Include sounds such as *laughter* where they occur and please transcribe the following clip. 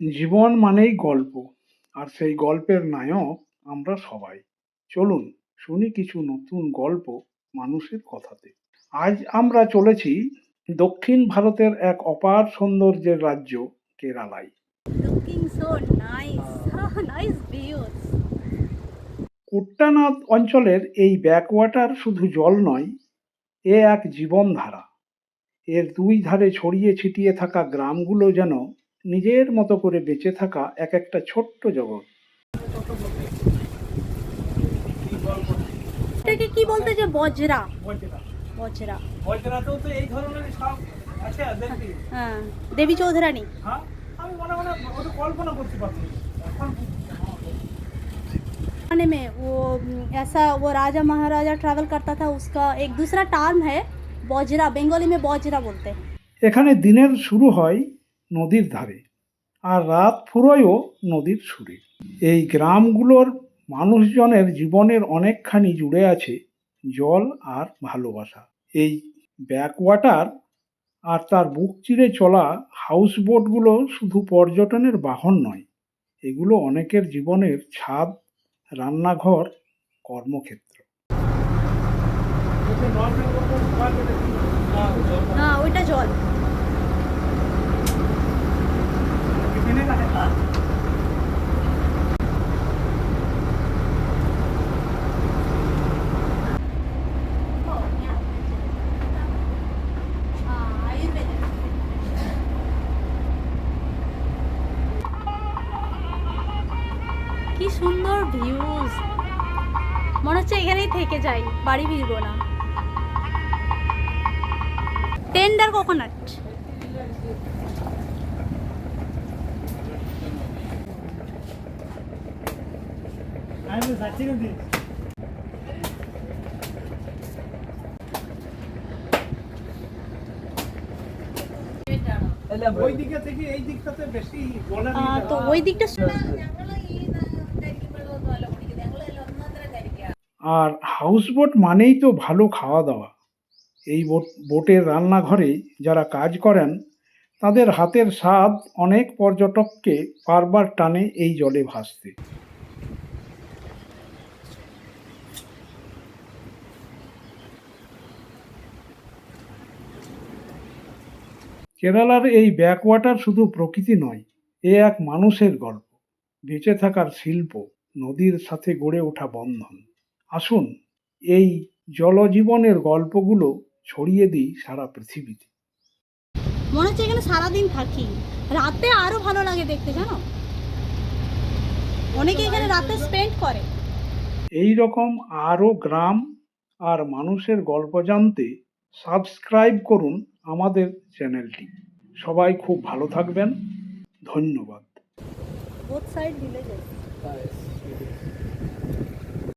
জীবন মানেই গল্প আর সেই গল্পের নায়ক আমরা সবাই। চলুন শুনি কিছু নতুন গল্প মানুষের কথাতে। আজ আমরা চলেছি দক্ষিণ ভারতের এক অপার সৌন্দর্যের রাজ্য কেরালায়. *laughs* কুট্টানাথ অঞ্চলের এই ব্যাকওয়াটার শুধু জল নয় এ এক জীবনধারা। এর দুই ধারে ছড়িয়ে ছিটিয়ে থাকা গ্রামগুলো যেন নিজের মতো করে বেঁচে থাকা এক একটা ছোট্ট জগৎ এটাকে কি বলতে যে বজরা বজরা বজরাতেও তো এই ধরনের সব আছে দেখবি হ্যাঁ দেবী চৌধুরানী হ্যাঁ আমি মনে মনে ওটা কল্পনা করতে পারছি এখন जमाने में वो म, ऐसा वो राजा महाराजा ट्रैवल करता था उसका एक दूसरा टर्म है बॉजरा बंगाली में बॉजरा बोलते हैं এখানে দিনের শুরু হয় নদীর ধারে আর রাত ফুরোয়ও নদীর সুরে। এই গ্রামগুলোর মানুষজনের জীবনের অনেকখানি জুড়ে আছে জল আর ভালোবাসা। এই ব্যাকওয়াটার আর তার বুক চিরে চলা হাউস বোটগুলো শুধু পর্যটনের বাহন নয়, এগুলো অনেকের জীবনের ছাদ, রান্নাঘর, কর্মক্ষেত্র। हाँ ওইটা জল কি সুন্দর ভিউজ মনে হচ্ছে এখানেই থেকে যাই বাড়ি ফিরবো না। টেন্ডার কোকোনাট আমি ওই দিকে থেকে এই দিকটাতে বেশি তো ওই দিকটা আর হাউসবোট মানেই তো ভালো খাওয়া দাওয়া। এই বোট, বোটের রান্নাঘরে যারা কাজ করেন, তাদের হাতের স্বাদ অনেক পর্যটককে বারবার টানে এই জলে ভাসতে। কেরালার এই ব্যাকওয়াটার শুধু প্রকৃতি নয়, এ এক মানুষের গল্প। বেঁচে থাকার শিল্প, নদীর সাথে গড়ে ওঠা বন্ধন। আসুন এই জলজীবনের গল্পগুলো ছড়িয়ে দিই সারা পৃথিবীতে। মনে হচ্ছে এখানে সারাদিন থাকি। রাতে আরও ভালো লাগে দেখতে জানো? অনেকে এখানে রাতে স্পেন্ড করে। এই রকম আরও গ্রাম আর মানুষের গল্প জানতে সাবস্ক্রাইব করুন আমাদের চ্যানেলটি। সবাই খুব ভালো থাকবেন। ধন্যবাদ। Both side villages